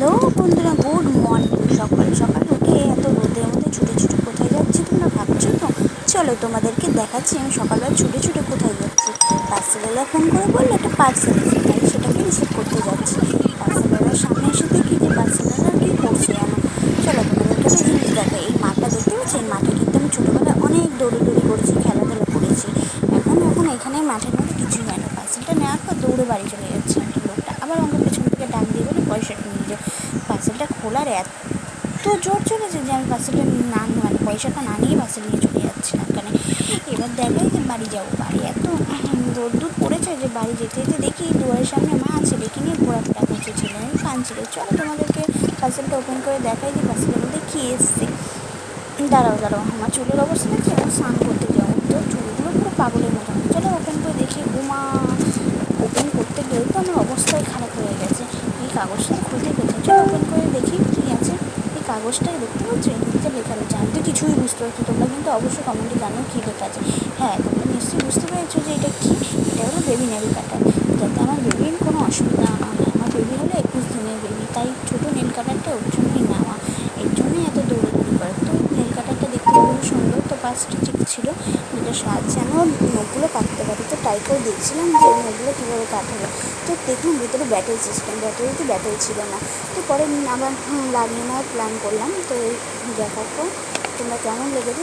Hello বন্ধুরা, good morning. সকাল সকাল উঠে এত রোদের মধ্যে ছুটে ছুটে কোথায় যাচ্ছি তোমরা ভাবছ তো? চলো তোমাদেরকে দেখাচ্ছি, আমি সকালবেলা ছুটে ছুটে কোথায় যাচ্ছি। পার্সেলওয়ালা ফোন করে বলল, একটা পার্সেল এসে তাই সেটাকে রিসিভ করতে যাচ্ছি। পার্সেলওয়ালার সামনে এসে দেখি যে পার্সেলওয়ালা কী করছে জানো? চলো তোমাদেরকে একটা জিনিস দেখো এই মাঠটা দেখতে পাচ্ছি? এই মাঠে কিন্তু আমি ছোটোবেলায় অনেক দৌড়াদৌড়ি করেছি, খেলাধুলা করেছি। এখন এখন এখানে মাঠের মধ্যে কিছুই হয় না। পার্সেলটা নেওয়ার পর দৌড়ে বাড়ি চলে যাচ্ছে। একটা লোকটা আবার আমাকে যাও পার্সেলটা খোলার এত জোর চলেছে যে আমি পার্সেলটা না মানে পয়সাটা না নিয়ে পার্সেল নিয়ে চলে যাচ্ছি না। এখানে এবার দেখাই যে বাড়ি যাব। বাড়ি এত রোদ্দুর পড়েছে যে বাড়ি যেতে যেতে দেখি দুয়ারের সামনে মা ছেলেকে নিয়ে ঘোরাফেরা করছে ছেলে আমি কাঁদছিল চলো তোমাদেরকে পার্সেলটা ওপেন করে দেখাই যে পার্সেলের মধ্যে কী এসছে। দাঁড়াও দাঁড়াও, আমার চুলের অবস্থা দেখছি এখন স্নান করতে যাব। তো চুলগুলো পুরো পাগলের মতো। চলো ওপেন করে দেখি। উমা ওপেন করতে গেলে তো আমার অবস্থাই খারাপ হয়ে গেছে। কাগজটা খুলতে চলো ওপেন করে দেখি কী আছে। এই কাগজটা দেখতে পাচ্ছ? এদিকে লেখা রয়েছে। আমি তো কিছুই বুঝতে পারছি তোমরা কিন্তু অবশ্যই কমেন্টে জানো কী লেখা আছে। হ্যাঁ তোমরা নিশ্চয়ই বুঝতে পেরেছ যে এটা কী? এটা হলো বেবি নেল কাটার যাতে আমার বেবির কোনো অসুবিধা না হয়। আমার বেবি হলো একুশ দিনের বেবি তাই ছোটো নেল কাটারটা ওর জন্যই নেওয়া। এর জন্যই এত দৌড়াদৌড়ি করে। তো নেল কাটারটা দেখতে খুব সুন্দর। তো পাঁচটা চিপ ছিল। যেটা সাহায্যে আমি ওর নখগুলো কাটতে পারি। ট্রাই করে দেখছিলাম যে আমি এগুলো কীভাবে কাটাবো। তো দেখলাম ভিতরে ব্যাটারি সিস্টেম ব্যাটারিতে ব্যাটারি ছিল না। তো পরে আবার লাগিয়ে নেওয়ার প্ল্যান করলাম। তো এই দেখার পর তোমরা কেমন লেগেছে?